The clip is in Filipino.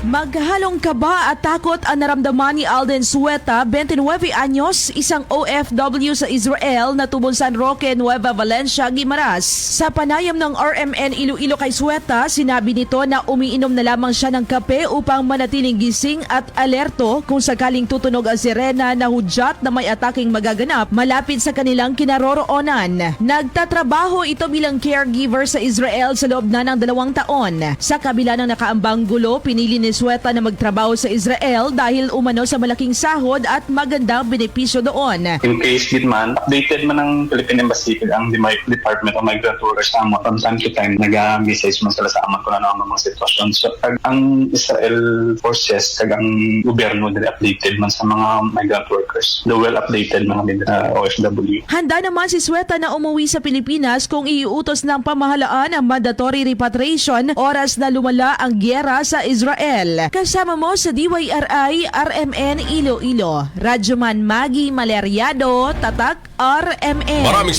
Maghalong kaba at takot ang naramdaman ni Alden Sueta, 29 anyos, isang OFW sa Israel na tubong San Roque, Nueva Valencia, Guimaras. Sa panayam ng RMN Iloilo kay Sueta, sinabi nito na umiinom na lamang siya ng kape upang manatiling gising at alerto kung sakaling tutunog ang sirena na hudyat na may ataking magaganap malapit sa kanilang kinaroroonan. Nagtatrabaho ito bilang caregiver sa Israel sa loob na ng dalawang taon. Sa kabila ng nakaambang gulo, pinili ni Sweta na magtrabaho sa Israel dahil umano sa malaking sahod at magandang benepisyo doon. In case din man, updated man ng Philippine Embassy ang Department of Migratory sa amo from time to time nag-message man sila sa amo kung ano ang mga sitwasyon. So kag ang Israel forces kag ang gobyerno din updated man sa mga migrant workers. The well updated mga uh, OFW. Handa naman si Sweta na umuwi sa Pilipinas kung iuutos ng pamahalaan ang mandatory repatriation oras na lumala ang gyera sa Israel. Kasama mo sa DYRI RMN Iloilo. Radyoman Magi Maleriado, Tatak RMN. Maraming